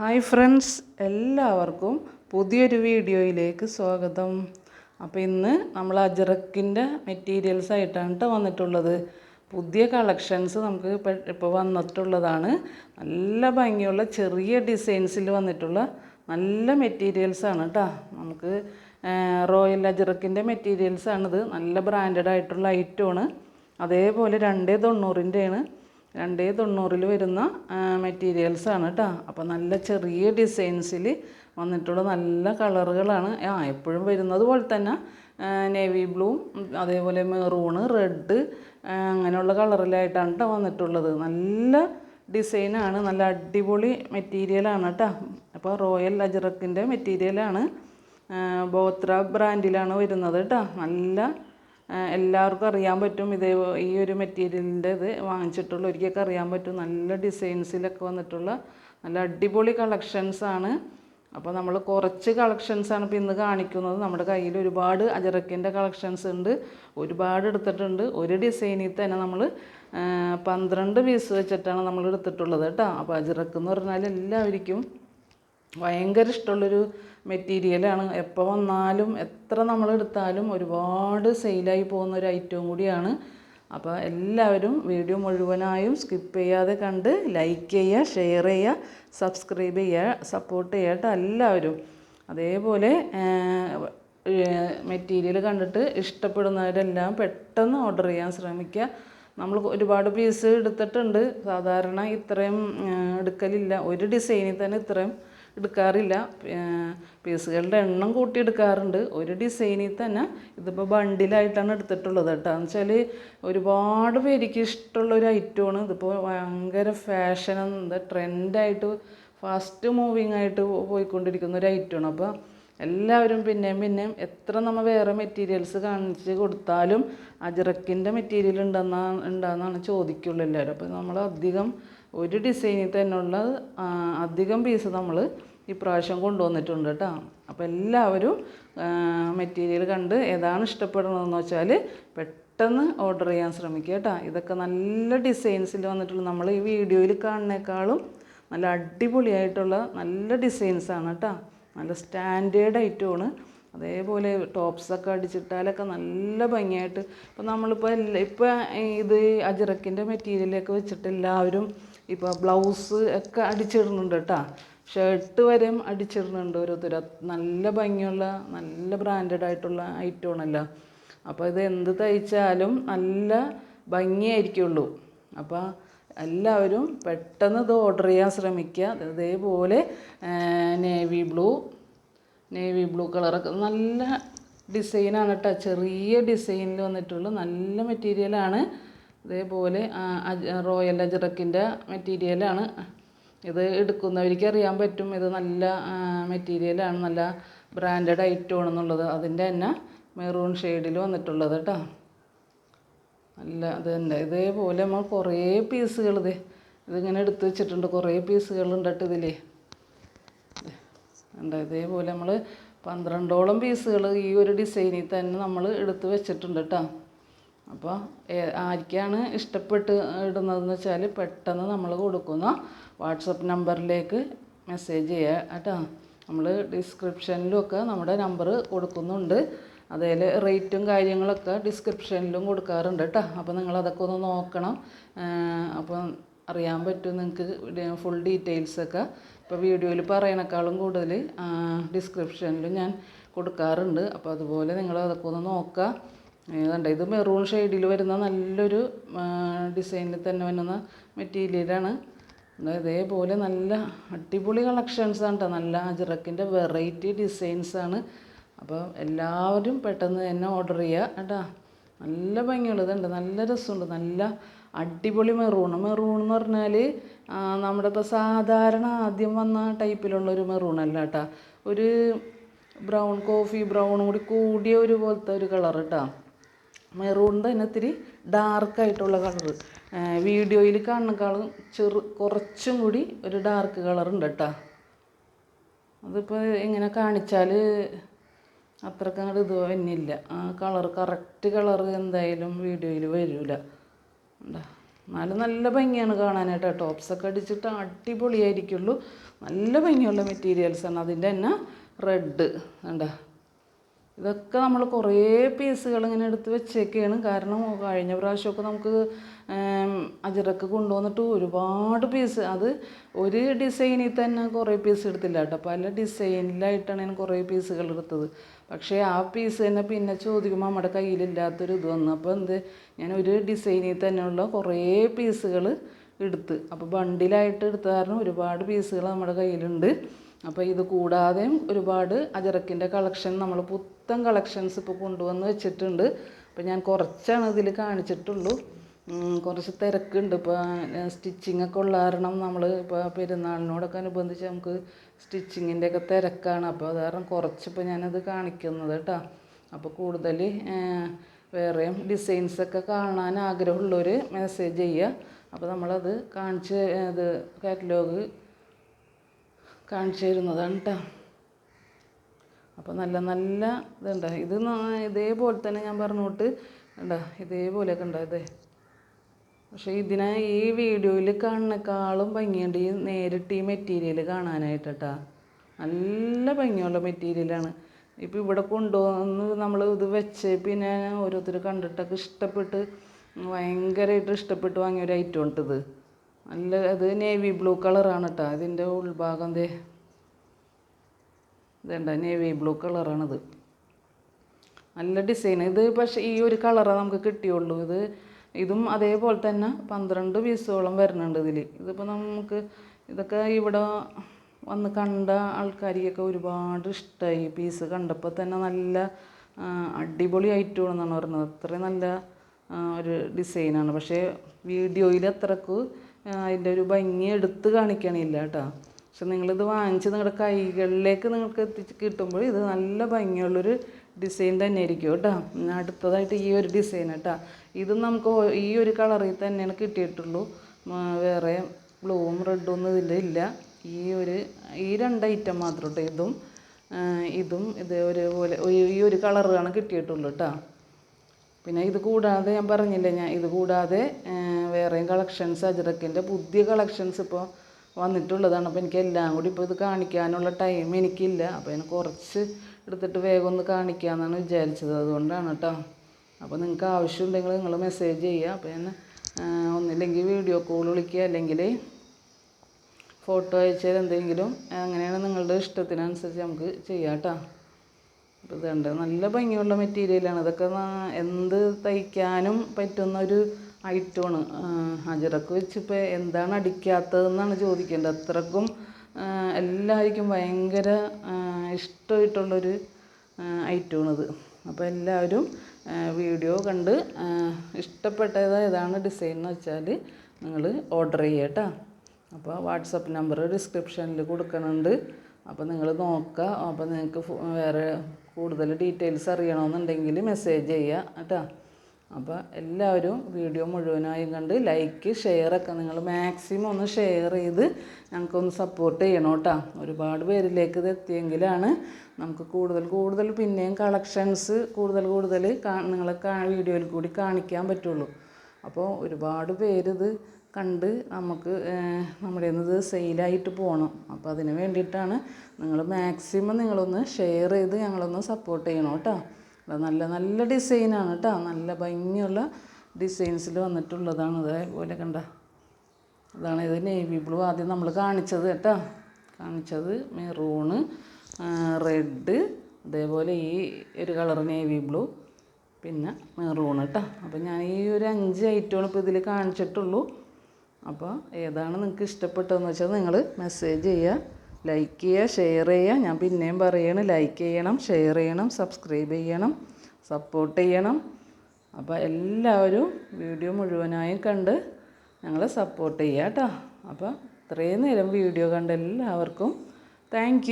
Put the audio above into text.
Hi friends എല്ലാവർക്കും പുതിയൊരു വീഡിയോയിലേക്ക് സ്വാഗതം. അപ്പോൾ ഇന്ന് നമ്മൾ അജറക്കിന്റെ മെറ്റീരിയൽസ് ആയിട്ടാണ് കേട്ടോ വന്നിട്ടുള്ളത്. പുതിയ കളക്ഷൻസ് നമുക്ക് ഇപ്പോൾ വന്നിട്ടുള്ളതാണ്. നല്ല ഭംഗിയുള്ള ചെറിയ ഡിസൈൻസിൽ വന്നിട്ടുള്ള നല്ല മെറ്റീരിയൽസാണ് കേട്ടോ നമുക്ക് റോയൽ അജറക്കിന്റെ മെറ്റീരിയൽസാണിത് നല്ല ബ്രാൻഡഡ് ആയിട്ടുള്ള ഐറ്റമാണ് അതേപോലെ രണ്ടേ തൊണ്ണൂറിന്റെയാണ്. രണ്ടേ തൊണ്ണൂറിൽ വരുന്ന മെറ്റീരിയൽസാണ് കേട്ടോ അപ്പോൾ നല്ല ചെറിയ ഡിസൈൻസിൽ വന്നിട്ടുള്ള നല്ല കളറുകളാണ്. ആ എപ്പോഴും വരുന്നത് പോലെ തന്നെ നേവി ബ്ലൂ അതേപോലെ മെറൂണ് റെഡ് അങ്ങനെയുള്ള കളറിലായിട്ടാണ് കേട്ടോ വന്നിട്ടുള്ളത്. നല്ല ഡിസൈനാണ് നല്ല അടിപൊളി മെറ്റീരിയലാണ് കേട്ടോ അപ്പോൾ റോയൽ അജറക്കിന്റെ മെറ്റീരിയലാണ് ബോത്ര ബ്രാൻഡിലാണ് വരുന്നത് കേട്ടോ നല്ല എല്ലാവർക്കും അറിയാൻ പറ്റും ഇതേ ഈ ഒരു മെറ്റീരിയലിന്റെ ഇത് വാങ്ങിച്ചിട്ടുള്ള ഒരിക്കലൊക്കെ അറിയാൻ പറ്റും നല്ല ഡിസൈൻസിലൊക്കെ വന്നിട്ടുള്ള നല്ല അടിപൊളി കളക്ഷൻസാണ്. അപ്പോൾ നമ്മൾ കുറച്ച് കളക്ഷൻസാണ് ഇപ്പോൾ ഇന്ന് കാണിക്കുന്നത്. നമ്മുടെ കയ്യിൽ ഒരുപാട് അജറക്കിന്റെ കളക്ഷൻസ് ഉണ്ട് ഒരുപാട് എടുത്തിട്ടുണ്ട്. ഒരു ഡിസൈനിൽ തന്നെ നമ്മൾ പന്ത്രണ്ട് പീസ് വെച്ചിട്ടാണ് നമ്മൾ എടുത്തിട്ടുള്ളത് കേട്ടോ. അപ്പോൾ അജറക്ക് എന്ന് പറഞ്ഞാൽ എല്ലാവർക്കും ഭയങ്കര ഇഷ്ടമുള്ളൊരു മെറ്റീരിയലാണ് എപ്പോൾ വന്നാലും എത്ര നമ്മൾ എടുത്താലും ഒരുപാട് സെയിലായി പോകുന്ന ഒരു ഐറ്റവും കൂടിയാണ്. അപ്പോൾ എല്ലാവരും വീഡിയോ മുഴുവനായും സ്കിപ്പ് ചെയ്യാതെ കണ്ട് ലൈക്ക് ചെയ്യുക ഷെയർ ചെയ്യുക സബ്സ്ക്രൈബ് ചെയ്യുക സപ്പോർട്ട് ചെയ്യട്ടെ എല്ലാവരും. അതേപോലെ മെറ്റീരിയൽ കണ്ടിട്ട് ഇഷ്ടപ്പെടുന്നവരെല്ലാം പെട്ടെന്ന് ഓർഡർ ചെയ്യാൻ ശ്രമിക്കുക. നമ്മൾ ഒരുപാട് പീസ് എടുത്തിട്ടുണ്ട്. സാധാരണ ഇത്രയും എടുക്കലില്ല. ഒരു ഡിസൈനിൽ തന്നെ ഇത്രയും എടുക്കാറില്ല. പീസുകളുടെ എണ്ണം കൂട്ടി എടുക്കാറുണ്ട് ഒരു ഡിസൈനിൽ തന്നെ ഇതിപ്പോൾ ബണ്ടിലായിട്ടാണ് എടുത്തിട്ടുള്ളത് കേട്ടോ. എന്ന് വെച്ചാൽ ഒരുപാട് പേർക്ക് ഇഷ്ടമുള്ള ഒരു ഐറ്റമാണ്. ഇതിപ്പോൾ ഭയങ്കര ഫാഷൻ എന്താ ട്രെൻഡായിട്ട് ഫാസ്റ്റ് മൂവിങ് ആയിട്ട് പോയിക്കൊണ്ടിരിക്കുന്ന ഒരു ഐറ്റമാണ്. അപ്പോൾ എല്ലാവരും പിന്നെയും പിന്നെയും എത്ര നമ്മൾ വേറെ മെറ്റീരിയൽസ് കാണിച്ച് കൊടുത്താലും അജിറക്കിന്റെ മെറ്റീരിയൽ ഉണ്ടെന്നാ ഉണ്ടെന്നാണ് ചോദിക്കുള്ളൂ എല്ലാവരും. അപ്പോൾ നമ്മൾ അധികം ഒരു ഡിസൈനിൽ തന്നെയുള്ള അധികം പീസ് നമ്മൾ ഇപ്രാവശ്യം കൊണ്ടുവന്നിട്ടുണ്ട് കേട്ടോ. അപ്പോൾ എല്ലാവരും മെറ്റീരിയൽ കണ്ട് ഏതാണ് ഇഷ്ടപ്പെടുന്നതെന്ന് വെച്ചാൽ പെട്ടെന്ന് ഓർഡർ ചെയ്യാൻ ശ്രമിക്കുക കേട്ടോ. ഇതൊക്കെ നല്ല ഡിസൈൻസിൽ വന്നിട്ടുള്ള നമ്മൾ ഈ വീഡിയോയിൽ കാണുന്നേക്കാളും നല്ല അടിപൊളിയായിട്ടുള്ള നല്ല ഡിസൈൻസാണ് കേട്ടോ. നല്ല സ്റ്റാൻഡേർഡ് ഐറ്റമാണ് അതേപോലെ ടോപ്സൊക്കെ അടിച്ചിട്ടാലൊക്കെ നല്ല ഭംഗിയായിട്ട്. ഇപ്പം നമ്മളിപ്പോൾ എല്ലാ ഇപ്പോൾ ഇത് അജിറക്കിന്റെ മെറ്റീരിയലൊക്കെ വെച്ചിട്ട് എല്ലാവരും ഇപ്പോൾ ബ്ലൗസ് ഒക്കെ അടിച്ചിടുന്നുണ്ട് കേട്ടോ ഷർട്ട് വരെയും അടിച്ചിടുന്നുണ്ട് ഓരോരുത്തർ നല്ല ഭംഗിയുള്ള നല്ല ബ്രാൻഡഡ് ആയിട്ടുള്ള ഐറ്റമാണല്ലോ. അപ്പോൾ ഇത് എന്ത് തയ്ച്ചാലും നല്ല ഭംഗിയായിരിക്കുള്ളൂ. അപ്പോൾ എല്ലാവരും പെട്ടെന്ന് ഇത് ഓർഡർ ചെയ്യാൻ ശ്രമിക്കുക അതേപോലെ നേവി ബ്ലൂ നേവി ബ്ലൂ കളറൊക്കെ നല്ല ഡിസൈനാണ് കേട്ടോ ചെറിയ ഡിസൈനിൽ വന്നിട്ടുള്ളൂ. നല്ല മെറ്റീരിയലാണ് അതേപോലെ റോയൽ അജറക്കിന്റെ മെറ്റീരിയലാണ് ഇത് എടുക്കുന്നവർക്ക് അറിയാൻ പറ്റും. ഇത് നല്ല മെറ്റീരിയലാണ് നല്ല ബ്രാൻഡഡ് ഐറ്റം ഐറ്റമാണെന്നുള്ളത് അതിന്റെ തന്നെ മെറൂൺ ഷെയ്ഡിൽ വന്നിട്ടുള്ളത് കേട്ടോ നല്ല അത് തന്നെ. ഇതേപോലെ നമ്മൾ കുറേ പീസുകൾ ഇത് ഇതിങ്ങനെ എടുത്ത് വെച്ചിട്ടുണ്ട്. കുറേ പീസുകളുണ്ട് കേട്ടോ ഇതിലേ. ഉണ്ട് ഇതേപോലെ നമ്മൾ പന്ത്രണ്ടോളം പീസുകൾ ഈ ഒരു ഡിസൈനിൽ തന്നെ നമ്മൾ എടുത്ത് വെച്ചിട്ടുണ്ട് കേട്ടോ അപ്പോൾ ആർക്കാണ് ഇഷ്ടപ്പെട്ട് ഇടുന്നതെന്ന് വെച്ചാൽ പെട്ടെന്ന് നമ്മൾ കൊടുക്കുന്ന വാട്സപ്പ് നമ്പറിലേക്ക് മെസ്സേജ് ചെയ്യുക കേട്ടോ നമ്മൾ ഡിസ്ക്രിപ്ഷനിലും ഒക്കെ നമ്മുടെ നമ്പർ കൊടുക്കുന്നുണ്ട്. അതേൽ റേറ്റും കാര്യങ്ങളൊക്കെ ഡിസ്ക്രിപ്ഷനിലും കൊടുക്കാറുണ്ട് കേട്ടോ അപ്പോൾ നിങ്ങളതൊക്കെ ഒന്ന് നോക്കണം. അപ്പം അറിയാൻ പറ്റും നിങ്ങൾക്ക് ഫുൾ ഡീറ്റെയിൽസൊക്കെ ഇപ്പോൾ വീഡിയോയിൽ പറയണേക്കാളും കൂടുതൽ ഡിസ്ക്രിപ്ഷനിൽ ഞാൻ കൊടുക്കാറുണ്ട്. അപ്പോൾ അതുപോലെ നിങ്ങൾ അതൊക്കെ ഒന്ന് നോക്കുക ഏതാണ്ട് ഇത് മെറൂൺ ഷെയ്ഡിൽ വരുന്ന നല്ലൊരു ഡിസൈനിൽ തന്നെ വരുന്ന മെറ്റീരിയലാണ് ഇതേപോലെ നല്ല അടിപൊളി കളക്ഷൻസ് ആണ് കേട്ടോ നല്ല അജിറക്കിന്റെ വെറൈറ്റി ഡിസൈൻസാണ് അപ്പോൾ എല്ലാവരും പെട്ടെന്ന് തന്നെ ഓർഡർ ചെയ്യുക കേട്ടോ. നല്ല ഭംഗിയുള്ളതുണ്ട്. നല്ല രസമുണ്ട്. നല്ല അടിപൊളി മെറൂൺ മെറൂൺ എന്ന് പറഞ്ഞാൽ നമ്മുടെ ഇപ്പോൾ സാധാരണ ആദ്യം വന്ന ടൈപ്പിലുള്ള ഒരു മെറൂൺ അല്ല കേട്ടോ. ഒരു ബ്രൗൺ കോഫി ബ്രൗണും കൂടി കൂടിയ ഒരു പോലത്തെ ഒരു കളർ കേട്ടോ മെറൂൺ തന്നെ ഇത്തിരി ഡാർക്കായിട്ടുള്ള കളർ വീഡിയോയിൽ കാണുന്നേക്കാളും ചെറു കുറച്ചും കൂടി ഒരു ഡാർക്ക് കളർ ഉണ്ട് കേട്ടോ അതിപ്പോൾ ഇങ്ങനെ കാണിച്ചാൽ അത്രക്കങ്ങോട്ട് ഇത് തന്നെയില്ല ആ കളർ കറക്റ്റ് കളർ എന്തായാലും വീഡിയോയിൽ വരില്ല എന്നാലും നല്ല ഭംഗിയാണ് കാണാനായിട്ട് ടോപ്സൊക്കെ അടിച്ചിട്ട് അടിപൊളിയായിരിക്കുള്ളൂ. നല്ല ഭംഗിയുള്ള മെറ്റീരിയൽസാണ് അതിന്റെ തന്നെ റെഡ് കണ്ട ഇതൊക്കെ നമ്മൾ കുറേ പീസുകൾ ഇങ്ങനെ എടുത്ത് വെച്ചേക്കാണ്. കാരണം കഴിഞ്ഞ പ്രാവശ്യമൊക്കെ നമുക്ക് അജറക്ക് കൊണ്ടുവന്നിട്ട് ഒരുപാട് പീസ് അത് ഒരു ഡിസൈനിൽ തന്നെ കുറേ പീസ് എടുത്തില്ല കേട്ടോ. പല ഡിസൈനിലായിട്ടാണ് ഞാൻ കുറേ പീസുകൾ എടുത്തത്. പക്ഷേ ആ പീസ് തന്നെ പിന്നെ ചോദിക്കുമ്പോൾ നമ്മുടെ കയ്യിലില്ലാത്തൊരു ഇത് വന്നു. അപ്പോൾ എന്ത്? ഞാൻ ഒരു ഡിസൈനിൽ തന്നെയുള്ള കുറേ പീസുകൾ എടുത്ത്. അപ്പോൾ ബണ്ടിലായിട്ട് എടുത്ത കാരണം ഒരുപാട് പീസുകൾ നമ്മുടെ കയ്യിലുണ്ട്. അപ്പോൾ ഇത് കൂടാതെയും ഒരുപാട് അജറക്കിന്റെ കളക്ഷൻ നമ്മൾ പുത്തൻ കളക്ഷൻസ് ഇപ്പോൾ കൊണ്ടുവന്ന് വെച്ചിട്ടുണ്ട്. അപ്പോൾ ഞാൻ കുറച്ചാണ് ഇതിൽ കാണിച്ചിട്ടുള്ളൂ. കുറച്ച് തിരക്കുണ്ട്. ഇപ്പോൾ സ്റ്റിച്ചിങ് ഒക്കെ ഉള്ള കാരണം നമ്മൾ ഇപ്പോൾ പെരുന്നാളിനോടൊക്കെ അനുബന്ധിച്ച് നമുക്ക് സ്റ്റിച്ചിങ്ങിന്റെ ഒക്കെ തിരക്കാണ്. അപ്പോൾ അത് കാരണം കുറച്ചിപ്പോൾ ഞാനത് കാണിക്കുന്നത് കേട്ടോ അപ്പോൾ കൂടുതൽ വേറെയും ഡിസൈൻസൊക്കെ കാണാൻ ആഗ്രഹമുള്ളവർ മെസ്സേജ് ചെയ്യുക അപ്പോൾ നമ്മളത് കാണിച്ച് ഇത് കാറ്റലോഗ് കാണിച്ചു തരുന്നതാണ് കേട്ടോ അപ്പോൾ നല്ല നല്ല ഇതുണ്ട്. ഇത് ഇതേപോലെ തന്നെ ഞാൻ പറഞ്ഞോട്ട് ഉണ്ടോ ഇതേപോലെയൊക്കെ ഉണ്ടോ ഇതേ പക്ഷേ ഇതിനെ ഈ വീഡിയോയിൽ കാണുന്നേക്കാളും ഭംഗിയുണ്ട്. ഈ നേരിട്ട് ഈ മെറ്റീരിയൽ കാണാനായിട്ട്. നല്ല ഭംഗിയുള്ള മെറ്റീരിയലാണ് ഇപ്പോൾ ഇവിടെ കൊണ്ടുവന്ന് നമ്മൾ ഇത് വെച്ച് പിന്നെ ഓരോരുത്തർ കണ്ടിട്ടൊക്കെ ഇഷ്ടപ്പെട്ട് ഭയങ്കരമായിട്ട് ഇഷ്ടപ്പെട്ട് വാങ്ങിയ ഒരു ഐറ്റം ഉണ്ട് നല്ല അത് നേവി ബ്ലൂ കളറാണ് കേട്ടോ ഇതിന്റെ ഉൾഭാഗം ദേ ഇതേണ്ട നേവി ബ്ലൂ കളറാണിത് നല്ല ഡിസൈൻ ഇത് പക്ഷേ ഈ ഒരു കളറാണ് നമുക്ക് കിട്ടിയുള്ളൂ. ഇത് ഇതും അതേപോലെ തന്നെ പന്ത്രണ്ട് പീസോളം വരുന്നുണ്ട് ഇതിൽ ഇതിപ്പോൾ നമുക്ക് ഇതൊക്കെ ഇവിടെ വന്ന് കണ്ട ആൾക്കാരിയൊക്കെ ഒരുപാട് ഇഷ്ടമായി പീസ് കണ്ടപ്പോൾ തന്നെ നല്ല അടിപൊളി അടിപൊളി ഐറ്റമാണെന്നാണ് പറഞ്ഞത്. അത്രയും നല്ല ഒരു ഡിസൈനാണ് പക്ഷേ വീഡിയോയിൽ അത്രയ്ക്ക് അതിന്റെ ഒരു ഭംഗി എടുത്ത് കാണിക്കണില്ല കേട്ടോ. പക്ഷെ നിങ്ങളിത് വാങ്ങിച്ച് നിങ്ങളുടെ കൈകളിലേക്ക് നിങ്ങൾക്ക് എത്തിച്ച് കിട്ടുമ്പോൾ ഇത് നല്ല ഭംഗിയുള്ളൊരു ഡിസൈൻ തന്നെ ആയിരിക്കും കേട്ടോ അടുത്തതായിട്ട് ഈ ഒരു ഡിസൈൻ കേട്ടോ. ഇത് നമുക്ക് ഈ ഒരു കളറിൽ തന്നെയാണ് കിട്ടിയിട്ടുള്ളൂ. വേറെ ബ്ലൂവും റെഡും ഒന്നും ഇതിന്റെ ഇല്ല. ഈ ഒരു ഈ രണ്ട് ഐറ്റം മാത്രം കേട്ടോ ഇതും. ഇതും ഇത് ഒരുപോലെ പോലെ ഈ ഒരു കളറാണ് കിട്ടിയിട്ടുള്ളൂ കേട്ടോ. പിന്നെ ഇത് കൂടാതെ ഞാൻ പറഞ്ഞില്ലേ ഞാൻ ഇത് കൂടാതെ വേറെയും കളക്ഷൻസ് അജറക്കിന്റെ പുതിയ കളക്ഷൻസ് ഇപ്പോൾ വന്നിട്ടുള്ളതാണ്. അപ്പോൾ എനിക്ക് എല്ലാം കൂടി ഇപ്പോൾ ഇത് കാണിക്കാനുള്ള ടൈം എനിക്കില്ല. അപ്പോൾ ഞാൻ കുറച്ച് എടുത്തിട്ട് വേഗം ഒന്ന് കാണിക്കാമെന്നാണ് വിചാരിച്ചത്. അതുകൊണ്ടാണ് കേട്ടോ അപ്പോൾ നിങ്ങൾക്ക് ആവശ്യമുണ്ടെങ്കിൽ നിങ്ങൾ മെസ്സേജ് ചെയ്യുക അപ്പോൾ ഞാൻ ഒന്നില്ലെങ്കിൽ വീഡിയോ കോൾ വിളിക്കുക. അല്ലെങ്കിൽ ഫോട്ടോ അയച്ചാൽ എന്തെങ്കിലും അങ്ങനെയാണ് നിങ്ങളുടെ ഇഷ്ടത്തിനനുസരിച്ച് നമുക്ക് ചെയ്യാം കേട്ടോ അപ്പോൾ ഇതുണ്ട് നല്ല ഭംഗിയുള്ള മെറ്റീരിയലാണ് ഇതൊക്കെ എന്ത് തയ്ക്കാനും പറ്റുന്ന ഒരു ഐറ്റമാണ് അജറക്ക് വെച്ചിപ്പോൾ എന്താണ് അടിക്കാത്തതെന്നാണ് ചോദിക്കേണ്ടത്. അത്രക്കും എല്ലാവർക്കും ഭയങ്കര ഇഷ്ടമായിട്ടുള്ളൊരു ഐറ്റമാണിത്. അപ്പോൾ എല്ലാവരും വീഡിയോ കണ്ട് ഇഷ്ടപ്പെട്ടത് ഏതാണ് ഡിസൈൻ എന്ന് വെച്ചാൽ നിങ്ങൾ ഓർഡർ ചെയ്യുക കേട്ടോ. അപ്പോൾ വാട്സപ്പ് നമ്പർ ഡിസ്ക്രിപ്ഷനിൽ കൊടുക്കുന്നുണ്ട് അപ്പോൾ നിങ്ങൾ നോക്കുക. അപ്പോൾ നിങ്ങൾക്ക് വേറെ കൂടുതൽ ഡീറ്റെയിൽസ് അറിയണമെന്നുണ്ടെങ്കിൽ മെസ്സേജ് ചെയ്യുക കേട്ടോ. അപ്പോൾ എല്ലാവരും വീഡിയോ മുഴുവനായും കണ്ട് ലൈക്ക് ഷെയർ ഒക്കെ നിങ്ങൾ മാക്സിമം ഒന്ന് ഷെയർ ചെയ്ത് ഞങ്ങൾക്കൊന്ന് സപ്പോർട്ട് ചെയ്യണം കേട്ടോ. ഒരുപാട് പേരിലേക്ക് ഇത് എത്തിയെങ്കിലാണ് നമുക്ക് കൂടുതൽ കൂടുതൽ പിന്നെയും കളക്ഷൻസ് കൂടുതൽ കൂടുതൽ നിങ്ങളെ വീഡിയോയിൽ കൂടി കാണിക്കാൻ പറ്റുള്ളൂ. അപ്പോൾ ഒരുപാട് പേരിത് കണ്ട് നമുക്ക് നമ്മുടെ ഇത് സെയിലായിട്ട് പോകണം അപ്പോൾ അതിന് വേണ്ടിയിട്ടാണ് നിങ്ങൾ മാക്സിമം നിങ്ങളൊന്ന് ഷെയർ ചെയ്ത് ഞങ്ങളൊന്ന് സപ്പോർട്ട് ചെയ്യണം കേട്ടോ. നല്ല നല്ല ഡിസൈനാണ് കേട്ടോ നല്ല ഭംഗിയുള്ള ഡിസൈൻസിൽ വന്നിട്ടുള്ളതാണ്. അതേപോലെ കണ്ട. അതാണ് ഇത് നേവി ബ്ലൂ ആദ്യം നമ്മൾ കാണിച്ചത് കേട്ടോ കാണിച്ചത് മെറൂണ് റെഡ് അതേപോലെ ഈ ഒരു കളർ നേവി ബ്ലൂ പിന്നെ മെറൂൺ കേട്ടോ അപ്പോൾ ഞാൻ ഈ ഒരു അഞ്ച് ഐറ്റമാണ് ഇപ്പോൾ ഇതിൽ കാണിച്ചിട്ടുള്ളൂ. അപ്പോൾ ഏതാണ് നിങ്ങൾക്ക് ഇഷ്ടപ്പെട്ടതെന്ന് വെച്ചാൽ നിങ്ങൾ മെസ്സേജ് ചെയ്യുക ലൈക്ക് ചെയ്യുക ഷെയർ ചെയ്യുക. ഞാൻ പിന്നെയും പറയണം ലൈക്ക് ചെയ്യണം ഷെയർ ചെയ്യണം സബ്സ്ക്രൈബ് ചെയ്യണം സപ്പോർട്ട് ചെയ്യണം. അപ്പോൾ എല്ലാവരും വീഡിയോ മുഴുവനായും കണ്ട് ഞങ്ങളെ സപ്പോർട്ട് ചെയ്യുക കേട്ടോ. അപ്പോൾ ഇത്രയും നേരം വീഡിയോ കണ്ട എല്ലാവർക്കും താങ്ക്